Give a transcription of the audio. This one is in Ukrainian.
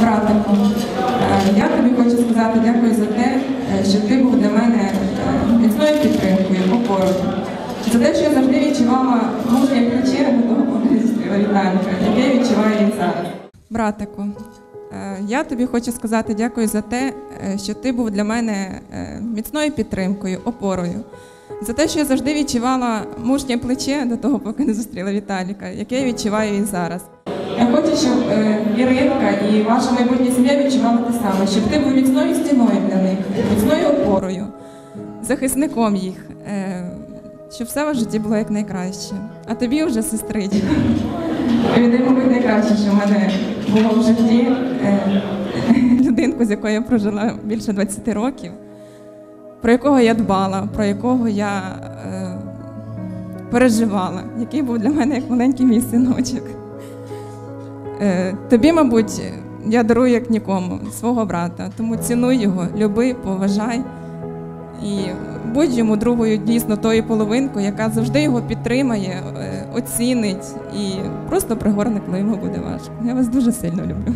Братику, е, я тобі хочу сказати дякую за те, е, що ти був для мене е, міцною підтримкою, опорою. За те, що я завжди відчувала мужнє плече до того Віталіка, яке я відчуваю і зараз. Братику, я тобі хочу сказати дякую за те, що ти був для мене міцною підтримкою, опорою. За те, що я завжди відчувала мужнє плече до того, поки не зустріла Віталіка, яке я відчуваю і зараз. Я хочу, щоб е, Іринка і ваша майбутня сім'я відчувала те саме, щоб ти був міцною стіною для них, міцною опорою, захисником їх, е, щоб все в житті було як найкраще. А тобі вже сестричка. Тобі, мабуть, найкраще, що в мене було в житті е, людинку, з якою я прожила більше 20 років, про якого я дбала, про якого я переживала, який був для мене як маленький мій синочок. Е, тобі, мабуть, я дарую як нікому свого брата, тому цінуй його, люби, поважай і будь йому другою дійсно тою половинкою, яка завжди його підтримає, е, оцінить і просто пригорне, коли йому буде важко. Я вас дуже сильно люблю.